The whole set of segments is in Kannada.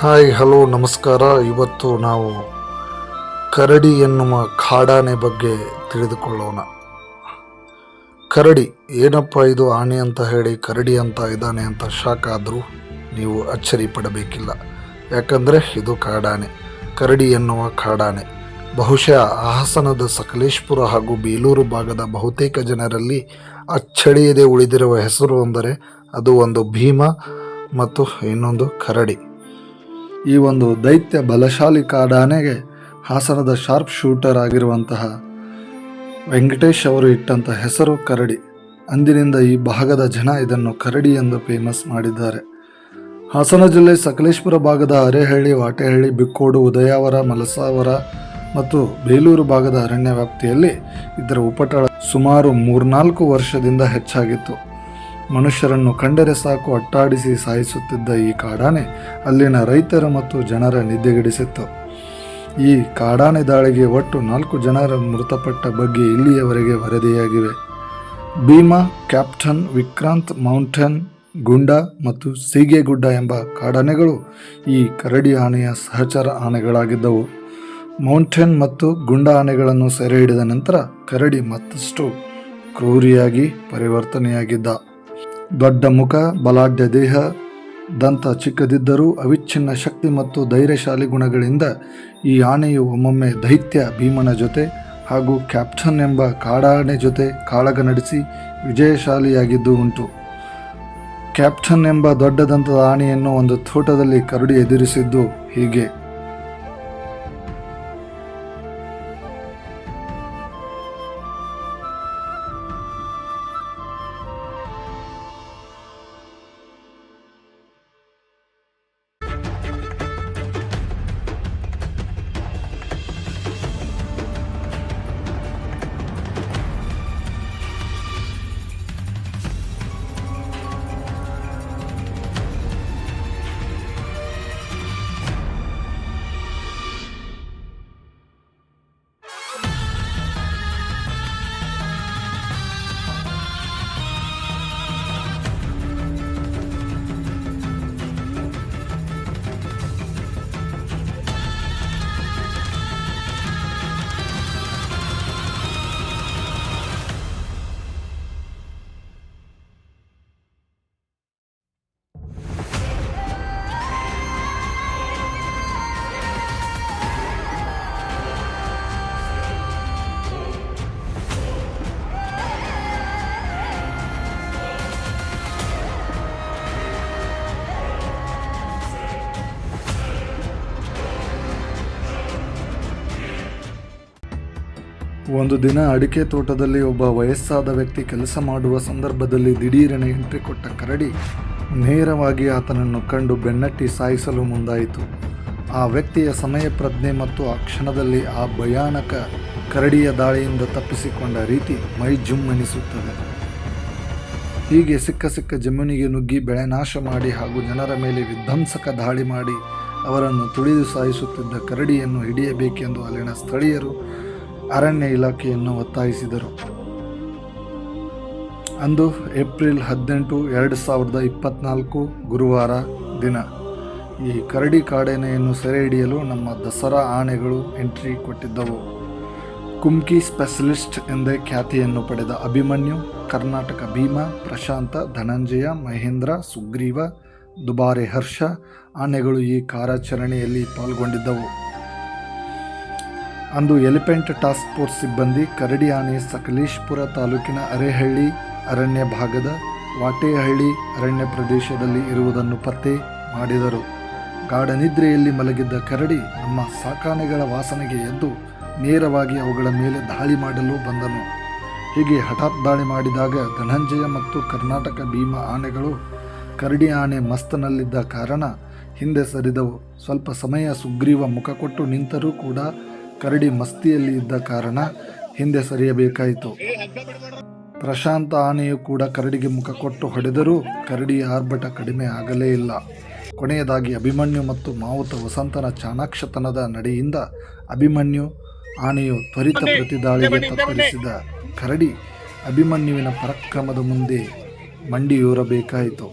ಹಾಯ್, ಹಲೋ, ನಮಸ್ಕಾರ. ಇವತ್ತು ನಾವು ಕರಡಿ ಎನ್ನುವ ಕಾಡಾನೆ ಬಗ್ಗೆ ತಿಳಿದುಕೊಳ್ಳೋಣ. ಕರಡಿ, ಏನಪ್ಪ ಇದು ಆನೆ ಅಂತ ಹೇಳಿ, ಕರಡಿ ಅಂತ ಇದ್ದಾನೆ ಅಂತ ಶಾಕ್ ಆದರೂ ನೀವು ಅಚ್ಚರಿ ಪಡಬೇಕಿಲ್ಲ. ಯಾಕಂದರೆ ಇದು ಕಾಡಾನೆ, ಕರಡಿ ಎನ್ನುವ ಕಾಡಾನೆ. ಬಹುಶಃ ಹಾಸನದ ಸಕಲೇಶ್ಪುರ ಹಾಗೂ ಬೇಲೂರು ಭಾಗದ ಬಹುತೇಕ ಜನರಲ್ಲಿ ಅಚ್ಚಳಿಯದೆ ಉಳಿದಿರುವ ಹೆಸರು ಅಂದರೆ ಅದು ಒಂದು ಭೀಮ ಮತ್ತು ಇನ್ನೊಂದು ಕರಡಿ. ಈ ಒಂದು ದೈತ್ಯ ಬಲಶಾಲಿ ಕಾಡಾನೆಗೆ ಹಾಸನದ ಶಾರ್ಪ್ ಶೂಟರ್ ಆಗಿರುವಂತಹ ವೆಂಕಟೇಶ್ ಅವರು ಇಟ್ಟಂತ ಹೆಸರು ಕರಡಿ. ಅಂದಿನಿಂದ ಈ ಭಾಗದ ಜನ ಇದನ್ನು ಕರಡಿ ಎಂದು ಫೇಮಸ್ ಮಾಡಿದ್ದಾರೆ. ಹಾಸನ ಜಿಲ್ಲೆ ಸಕಲೇಶ್ಪುರ ಭಾಗದ ಅರೆಹಳ್ಳಿ, ವಾಟೆಹಳ್ಳಿ, ಬಿಕ್ಕೋಡು, ಉದಯಾವರ, ಮಲಸಾವರ ಮತ್ತು ಬೇಲೂರು ಭಾಗದ ಅರಣ್ಯ ವ್ಯಾಪ್ತಿಯಲ್ಲಿ ಇದರ ಉಪಟಳ ಸುಮಾರು ಮೂರ್ನಾಲ್ಕು ವರ್ಷದಿಂದ ಹೆಚ್ಚಾಗಿತ್ತು. ಮನುಷ್ಯರನ್ನು ಕಂಡರೆ ಸಾಕು ಅಟ್ಟಾಡಿಸಿ ಸಾಯಿಸುತ್ತಿದ್ದ ಈ ಕಾಡಾನೆ ಅಲ್ಲಿನ ರೈತರ ಮತ್ತು ಜನರ ನಿದ್ದೆಗೆಡಿಸಿತ್ತು. ಈ ಕಾಡಾನೆ ದಾಳಿಗೆ ಒಟ್ಟು ನಾಲ್ಕು ಜನರ ಮೃತಪಟ್ಟ ಬಗ್ಗೆ ಇಲ್ಲಿಯವರೆಗೆ ವರದಿಯಾಗಿವೆ. ಭೀಮಾ, ಕ್ಯಾಪ್ಟನ್ ವಿಕ್ರಾಂತ್ ಮೌಂಟೇನ್, ಗುಂಡ ಮತ್ತು ಸೀಗೆಗುಡ್ಡ ಎಂಬ ಕಾಡಾನೆಗಳು ಈ ಕರಡಿ ಆನೆಯ ಸಹಚರ ಆನೆಗಳಾಗಿದ್ದವು. ಮೌಂಟೇನ್ ಮತ್ತು ಗುಂಡ ಆನೆಗಳನ್ನು ಸೆರೆ ಹಿಡಿದ ನಂತರ ಕರಡಿ ಮತ್ತಷ್ಟು ಕ್ರೂರಿಯಾಗಿ ಪರಿವರ್ತನೆಯಾಗಿದ್ದ. ದೊಡ್ಡ ಮುಖ, ಬಲಾಢ್ಯ ದೇಹ, ದಂತ ಚಿಕ್ಕದಿದ್ದರೂ ಅವಿಚ್ಛಿನ್ನ ಶಕ್ತಿ ಮತ್ತು ಧೈರ್ಯಶಾಲಿ ಗುಣಗಳಿಂದ ಈ ಆನೆಯು ಒಮ್ಮೊಮ್ಮೆ ದೈತ್ಯ ಭೀಮನ ಜೊತೆ ಹಾಗೂ ಕ್ಯಾಪ್ಟನ್ ಎಂಬ ಕಾಡಾನೆ ಜೊತೆ ಕಾಳಗ ನಡೆಸಿ ವಿಜಯಶಾಲಿಯಾಗಿದ್ದು ಉಂಟು. ಕ್ಯಾಪ್ಟನ್ ಎಂಬ ದೊಡ್ಡ ದಂತದ ಆನೆಯನ್ನು ಒಂದು ತೋಟದಲ್ಲಿ ಕರಡಿ ಎದುರಿಸಿದ್ದು ಹೀಗೆ. ಒಂದು ದಿನ ಅಡಿಕೆ ತೋಟದಲ್ಲಿ ಒಬ್ಬ ವಯಸ್ಸಾದ ವ್ಯಕ್ತಿ ಕೆಲಸ ಮಾಡುವ ಸಂದರ್ಭದಲ್ಲಿ ದಿಢೀರನೆ ಎಂಟ್ರಿ ಕೊಟ್ಟ ಕರಡಿ ನೇರವಾಗಿ ಆತನನ್ನು ಕಂಡು ಬೆನ್ನಟ್ಟಿ ಸಾಯಿಸಲು ಮುಂದಾಯಿತು. ಆ ವ್ಯಕ್ತಿಯ ಸಮಯ ಪ್ರಜ್ಞೆ ಮತ್ತು ಆ ಕ್ಷಣದಲ್ಲಿ ಆ ಭಯಾನಕ ಕರಡಿಯ ದಾಳಿಯಿಂದ ತಪ್ಪಿಸಿಕೊಂಡ ರೀತಿ ಮೈ ಜುಮ್ ಎನಿಸುತ್ತದೆ. ಹೀಗೆ ಸಿಕ್ಕ ಸಿಕ್ಕ ಜಮೀನಿಗೆ ನುಗ್ಗಿ ಬೆಳೆ ನಾಶ ಮಾಡಿ ಹಾಗೂ ಜನರ ಮೇಲೆ ವಿಧ್ವಂಸಕ ದಾಳಿ ಮಾಡಿ ಅವರನ್ನು ತುಳಿದು ಸಾಯಿಸುತ್ತಿದ್ದ ಕರಡಿಯನ್ನು ಹಿಡಿಯಬೇಕೆಂದು ಅಲ್ಲಿನ ಸ್ಥಳೀಯರು ಅರಣ್ಯ ಇಲಾಖೆಯನ್ನು ಒತ್ತಾಯಿಸಿದರು. ಅಂದು ಏಪ್ರಿಲ್ ಹದಿನೆಂಟು ಎರಡು ಸಾವಿರದ ಇಪ್ಪತ್ನಾಲ್ಕು ಗುರುವಾರ ದಿನ. ಈ ಕರಡಿ ಕಾಡೆನೆಯನ್ನು ಸೆರೆ ಹಿಡಿಯಲು ನಮ್ಮ ದಸರಾ ಆನೆಗಳು ಎಂಟ್ರಿ ಕೊಟ್ಟಿದ್ದವು. ಕುಮ್ಕಿ ಸ್ಪೆಷಲಿಸ್ಟ್ ಎಂದೇ ಖ್ಯಾತಿಯನ್ನು ಪಡೆದ ಅಭಿಮನ್ಯು, ಕರ್ನಾಟಕ ಭೀಮಾ, ಪ್ರಶಾಂತ, ಧನಂಜಯ, ಮಹೇಂದ್ರ, ಸುಗ್ರೀವ, ದುಬಾರೆ ಹರ್ಷ, ಆನೆಗಳು ಈ ಕಾರ್ಯಾಚರಣೆಯಲ್ಲಿ ಪಾಲ್ಗೊಂಡಿದ್ದವು. ಅಂದು ಎಲಿಫೆಂಟ್ ಟಾಸ್ಕ್ ಫೋರ್ಸ್ ಸಿಬ್ಬಂದಿ ಕರಡಿ ಆನೆ ಸಕಲೇಶ್ಪುರ ತಾಲೂಕಿನ ಅರೆಹಳ್ಳಿ, ಅರಣ್ಯ ಭಾಗದ ವಾಟೇಹಳ್ಳಿ, ಅರಣ್ಯ ಪ್ರದೇಶದಲ್ಲಿ ಇರುವುದನ್ನು ಪತ್ತೆ ಮಾಡಿದರು. ಗಾಢನಿದ್ರೆಯಲ್ಲಿ ಮಲಗಿದ್ದ ಕರಡಿ ನಮ್ಮ ಸಾಕಾನೆಗಳ ವಾಸನೆಗೆ ಎದ್ದು ನೇರವಾಗಿ ಅವುಗಳ ಮೇಲೆ ದಾಳಿ ಮಾಡಲು ಬಂದನು. ಹೀಗೆ ಹಠಾತ್ ದಾಳಿ ಮಾಡಿದಾಗ ಧನಂಜಯ ಮತ್ತು ಕರ್ನಾಟಕ ಭೀಮ ಆನೆಗಳು ಕರಡಿ ಆನೆ ಮಸ್ತನಲ್ಲಿದ್ದ ಕಾರಣ ಹಿಂದೆ ಸರಿದವು. ಸ್ವಲ್ಪ ಸಮಯ ಸುಗ್ರೀವ ಮುಖ ಕೊಟ್ಟು ನಿಂತರೂ ಕೂಡ ಕರಡಿ ಮಸ್ತಿಯಲ್ಲಿ ಇದ್ದ ಕಾರಣ ಹಿಂದೆ ಸರಿಯಬೇಕಾಯಿತು. ಪ್ರಶಾಂತ ಆನೆಯು ಕೂಡ ಕರಡಿಗೆ ಮುಖ ಕೊಟ್ಟು ಹೊಡೆದರೂ ಕರಡಿಯ ಆರ್ಭಟ ಕಡಿಮೆ ಆಗಲೇ ಇಲ್ಲ. ಕೊನೆಯದಾಗಿ ಅಭಿಮನ್ಯು ಮತ್ತು ಮಾವುತ ವಸಂತನ ಚಾಣಾಕ್ಷತನದ ನಡೆಯಿಂದ ಅಭಿಮನ್ಯು ಆನೆಯು ತ್ವರಿತ ಪ್ರತಿದಾಳಿಗೆ ತತ್ತರಿಸಿದ ಕರಡಿ ಅಭಿಮನ್ಯುವಿನ ಪರಕ್ರಮದ ಮುಂದೆ ಮಂಡಿಯೂರಬೇಕಾಯಿತು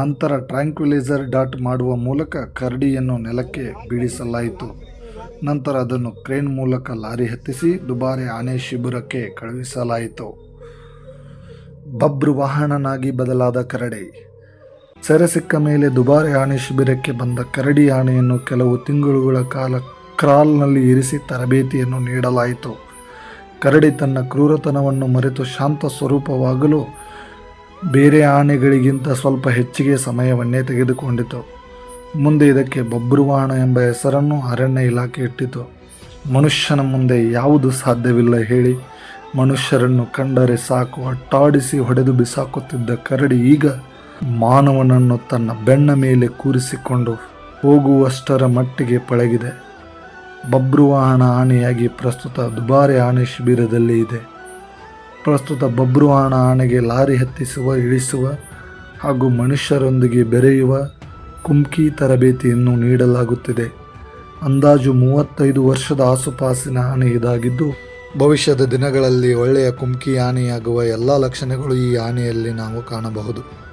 ನಂತರ ಟ್ರ್ಯಾಂಕ್ವಿಲೈಸರ್ ಡಾಟ್ ಮಾಡುವ ಮೂಲಕ ಕರಡಿಯನ್ನು ನೆಲಕ್ಕೆ ಬೀಳಿಸಲಾಯಿತು. ನಂತರ ಅದನ್ನು ಕ್ರೇನ್ ಮೂಲಕ ಲಾರಿ ಹತ್ತಿಸಿ ದುಬಾರಿ ಆನೆ ಶಿಬಿರಕ್ಕೆ ಕಳುಹಿಸಲಾಯಿತು. ಬಬ್ರು ವಾಹನನಾಗಿ ಬದಲಾದ ಕರಡಿ. ಸೆರೆ ಸಿಕ್ಕ ಮೇಲೆ ದುಬಾರಿ ಆನೆ ಶಿಬಿರಕ್ಕೆ ಬಂದ ಕರಡಿ ಆನೆಯನ್ನು ಕೆಲವು ತಿಂಗಳುಗಳ ಕಾಲ ಕ್ರಾಲ್ನಲ್ಲಿ ಇರಿಸಿ ತರಬೇತಿಯನ್ನು ನೀಡಲಾಯಿತು. ಕರಡಿ ತನ್ನ ಕ್ರೂರತನವನ್ನು ಮರೆತು ಶಾಂತ ಸ್ವರೂಪವಾಗಲು ಬೇರೆ ಆನೆಗಳಿಗಿಂತ ಸ್ವಲ್ಪ ಹೆಚ್ಚಿಗೆ ಸಮಯವನ್ನೇ ತೆಗೆದುಕೊಂಡಿತು. ಮುಂದೆ ಇದಕ್ಕೆ ಬಬ್ರುವಾಣ ಎಂಬ ಹೆಸರನ್ನು ಅರಣ್ಯ ಇಲಾಖೆ ಇಟ್ಟಿತು. ಮನುಷ್ಯನ ಮುಂದೆ ಯಾವುದು ಸಾಧ್ಯವಿಲ್ಲ ಹೇಳಿ. ಮನುಷ್ಯರನ್ನು ಕಂಡರೆ ಸಾಕು, ಅಟ್ಟಾಡಿಸಿ ಹೊಡೆದು ಬಿಸಾಕುತ್ತಿದ್ದ ಕರಡಿ ಈಗ ಮಾನವನನ್ನು ತನ್ನ ಬೆನ್ನ ಮೇಲೆ ಕೂರಿಸಿಕೊಂಡು ಹೋಗುವಷ್ಟರ ಮಟ್ಟಿಗೆ ಪಳಗಿದೆ. ಬಬ್ರುವಾಹನ ಆನೆಯಾಗಿ ಪ್ರಸ್ತುತ ದುಬಾರಿ ಆನೆ ಶಿಬಿರದಲ್ಲಿ ಇದೆ. ಪ್ರಸ್ತುತ ಬಬ್ರುವಾಹನ ಆನೆಗೆ ಲಾರಿ ಹತ್ತಿಸುವ, ಇಳಿಸುವ ಹಾಗೂ ಮನುಷ್ಯರೊಂದಿಗೆ ಬೆರೆಯುವ ಕುಮ್ಕಿ ತರಬೇತಿಯನ್ನು ನೀಡಲಾಗುತ್ತಿದೆ. ಅಂದಾಜು ಮೂವತ್ತೈದು ವರ್ಷದ ಆಸುಪಾಸಿನ ಆನೆ ಇದಾಗಿದ್ದು, ಭವಿಷ್ಯದ ದಿನಗಳಲ್ಲಿ ಒಳ್ಳೆಯ ಕುಮ್ಕಿ ಆನೆಯಾಗುವ ಎಲ್ಲ ಲಕ್ಷಣಗಳು ಈ ಆನೆಯಲ್ಲಿ ನಾವು ಕಾಣಬಹುದು.